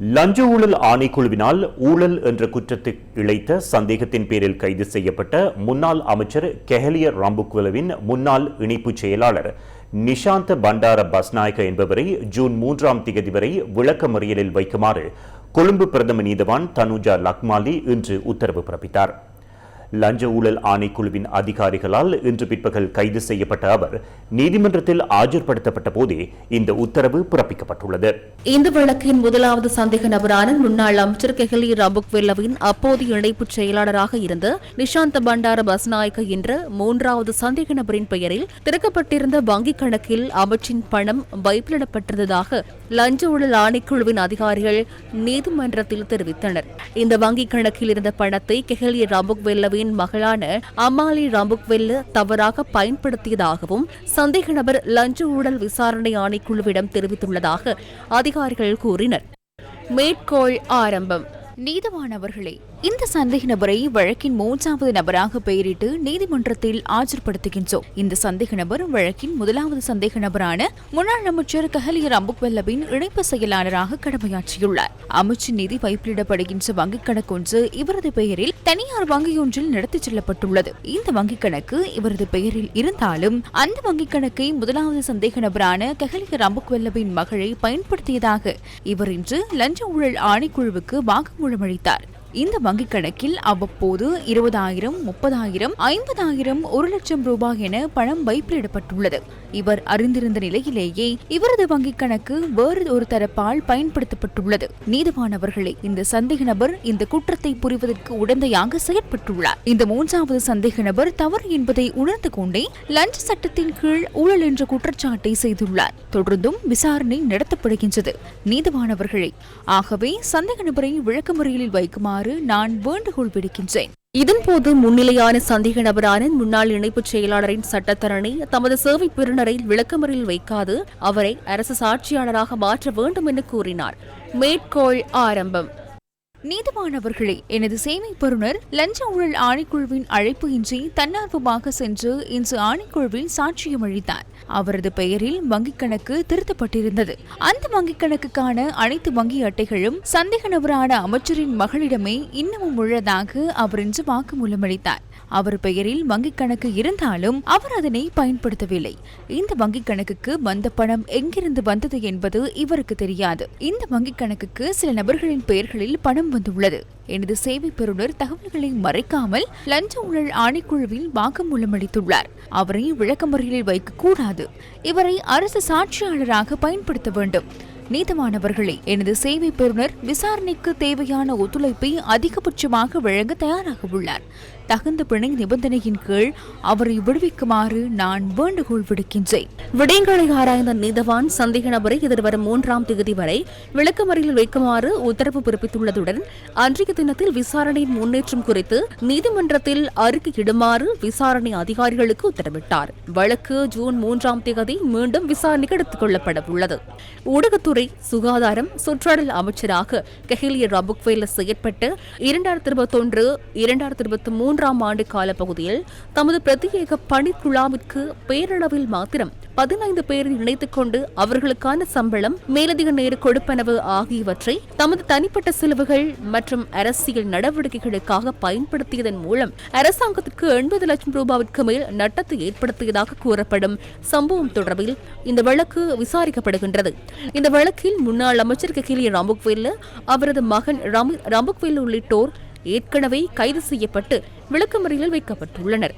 லஞ்ச ஊழல் ஆணைக்குழுவினால் ஊழல் என்ற குற்றத்தை இழைத்த சந்தேகத்தின் பேரில் கைது செய்யப்பட்ட முன்னாள் அமைச்சர் கெஹலிய ராம்புக்வலவின் முன்னாள் இணைப்புச் செயலாளர் நிஷாந்த பண்டார பஸ்நாயக்க என்பவரை ஜூன் மூன்றாம் தேதி வரை விளக்கமறியலில் வைக்குமாறு கொழும்பு பிரதம நீதவான் தனுஜா லக்மாலி இன்று உத்தரவு பிறப்பித்தார். லஞ்ச ஊழல் ஆணைக்குழுவின் அதிகாரிகளால் இன்று பிற்பகல் கைது செய்யப்பட்ட அவர் நீதிமன்றத்தில் ஆஜர்படுத்தப்பட்ட போதே இந்த உத்தரவு பிறப்பிக்கப்பட்டுள்ளது. இந்த வழக்கின் முதலாவது சந்தேக நபரான முன்னாள் அமைச்சர் கெஹலி ராபுக்வெல்லவின் அப்போதைய இணைப்புச் செயலாளராக இருந்த நிஷாந்த பண்டார பஸ்நாயக்க என்ற மூன்றாவது சந்தேக நபரின் பெயரில் திறக்கப்பட்டிருந்த வங்கிக் கணக்கில் அமைச்சின் பணம் வைப்பிலிடப்பட்டிருந்ததாக லஞ்ச ஊழல் ஆணைக்குழுவின் அதிகாரிகள் நீதிமன்றத்தில் தெரிவித்தனர். இந்த வங்கிக் கணக்கில் இருந்த பணத்தை கெஹலி ராபுக்வெல்லவின் மகளான அமாலி ராம்புக்வெல்ல தவறாக பயன்படுத்தியதாகவும் சந்தேக நபர் லஞ்ச ஊழல் விசாரணை ஆணைக்குழுவிடம் தெரிவித்துள்ளதாக அதிகாரிகள் கூறினர். மேற்கோள் ஆரம்பம். நீதவானவர்களே இந்த சந்தேக நபரை வழக்கின் மூன்றாவது நபராக பெயரிட்டு நீதிமன்றத்தில் ஆஜர்படுத்துகின்றோம். இந்த சந்தேக நபர் வழக்கின் முதலாவது சந்தேக நபரான முன்னாள் அமைச்சர் கஹலியர் அம்புக்வெல்லவின் இணைப்பு செயலாளராக கடமையாற்றியுள்ளார். அமைச்சின் நிதி வைப்பிலிடப்படுகின்ற வங்கிக் கணக்கு ஒன்று இவரது பெயரில் தனியார் வங்கியொன்றில் நடத்தி செல்லப்பட்டுள்ளது. இந்த வங்கிக் கணக்கு இவரது பெயரில் இருந்தாலும் அந்த வங்கிக் கணக்கை முதலாவது சந்தேக நபரான கஹலியர் அம்புக்வெல்லவின் மகளை பயன்படுத்தியதாக இவர் இன்று லஞ்ச ஊழல் ஆணைக்குழுவுக்கு வாக்குமூலம் அளித்தார் இந்த வங்கிக் கணக்கில் அவ்வப்போது இருபதாயிரம் முப்பதாயிரம் ஐம்பதாயிரம் ஒரு லட்சம் ரூபாய் என பணம் வைப்பிலிடப்பட்டுள்ளது. இவர் அறிந்திருந்த நிலையிலேயே இவரது வங்கிக் கணக்கு வேறு ஒரு தரப்பால் பயன்படுத்தப்பட்டுள்ளது. நீதிவானவர்களே இந்த சந்தேக நபர் இந்த குற்றத்தை புரிவதற்கு உடந்தையாக செயற்பட்டுள்ளார். இந்த மூன்றாவது சந்தேக நபர் தவறு என்பதை உணர்ந்து கொண்டே லஞ்ச சட்டத்தின் கீழ் ஊழல் என்ற குற்றச்சாட்டை செய்துள்ளார். தொடர்ந்தும் விசாரணை நடத்தப்படுகின்றது. நீதிவானவர்களே ஆகவே சந்தேக நபரை விளக்கமறியலில் வைக்குமாறு நான் வேண்டுகோள் விடுக்கின்றேன். இதன்போது முன்னிலையான சந்தேக நபரான முன்னாள் இணைப்புச் செயலாளரின் சட்டத்தரணி தமது சேவை பெறுநரை விளக்கமறில் வைக்காது அவரை அரசு சாட்சியாளராக மாற்ற வேண்டும் என கூறினார். மேற்கோள் ஆரம்பம். நீதிமானவர்களே எனது சேவை லஞ்ச ஊழல் ஆணைக்குழுவின் அழைப்பு இன்றி தன்னார்வமாக சென்று இன்று ஆணைக்குழுவில் சாட்சியம் அளித்தார் அவரது பெயரில் வங்கிக் கணக்கு திருத்தப்பட்டிருந்தது. அந்த வங்கிக் கணக்குக்கான அனைத்து வங்கி அட்டைகளும் சந்தேக நபரான அமைச்சரின் மகளிடமே இன்னமும் உள்ளதாக அவர் இன்று வாக்குமூலம் அளித்தார். அவர் பெயரில் வங்கிக் கணக்கு இருந்தாலும் அவர் அதனை பயன்படுத்தவில்லை. இந்த வங்கிக் கணக்குக்கு வந்த பணம் எங்கிருந்து வந்தது என்பது இவருக்கு தெரியாது. இந்த வங்கிக் கணக்குக்கு சில நபர்களின் பெயர்களில் பணம் வந்துள்ளது. எனது சேவை பெறுநர் தகவல்களை மறைக்காமல் லஞ்ச ஊழல் ஆணைக்குழுவில் வாக்குமூலம் அளித்துள்ளார். அவரை விளக்கமறியலில் வைக்கக்கூடாது. இவரை அரசு சாட்சியாளராக பயன்படுத்த வேண்டும். நீதமானவர்களே எனது சேவை பெறுநர் விசாரணைக்கு தேவையான ஒத்துழைப்பை அதிகபட்சமாக வழங்க தயாராக உள்ளார். தகுந்த பிணை நிபந்தனையின் கீழ் அவரை விடுவிக்குமாறு நான் வேண்டுகோள் விடுக்கின்றேன். விடயங்களை ஆராய்ந்த நீதவான் சந்தேக நபரை எதிர்வரும் மூன்றாம் தேதி வரை விளக்கமறியலில் வைக்குமாறு உத்தரவு பிறப்பித்துள்ளதுடன் அன்றைய தினத்தில் விசாரணையின் முன்னேற்றம் குறித்து நீதிமன்றத்தில் அறிக்கையிடுமாறு விசாரணை அதிகாரிகளுக்கு உத்தரவிட்டார். வழக்கு ஜூன் மூன்றாம் தேதி மீண்டும் விசாரணைக்கு எடுத்துக் கொள்ளப்பட உள்ளது ஊடகத்துறை சுகாதாரம் சுற்றாடல் அமைச்சராக கெஹிலிய ரபுக்வேல செயற்பட்டு இரண்டாயிரத்தி இருபத்தொன்று இரண்டாயிரத்தி இருபத்தி மூன்றாம் ஆண்டு காலப்பகுதியில் தமது பிரத்யேக பணிக்குழாவிற்கு பேரளவில் மாத்திரம் பதினைந்து பேரை இணைத்துக் கொண்டு அவர்களுக்கான சம்பளம் மேலதிக நேர கொடுப்பனவு ஆகியவற்றை தமது தனிப்பட்ட செலவுகள் மற்றும் அரசியல் நடவடிக்கைகளுக்காக பயன்படுத்தியதன் மூலம் அரசாங்கத்திற்கு எண்பது லட்சம் ரூபாவிற்கு மேல் நட்டத்தை ஏற்படுத்தியதாக கூறப்படும் சம்பவம் தொடர்பில் இந்த வழக்கு விசாரிக்கப்படுகின்றது. இந்த வழக்கில் முன்னாள் அமைச்சர் கெகிலிய ராமுக்வேல்ல அவரது மகன் ரம்புக்வேல் உள்ளிட்டோர் ஏற்கனவே கைது செய்யப்பட்டு விளக்கமறியலில் வைக்கப்பட்டுள்ளனர்.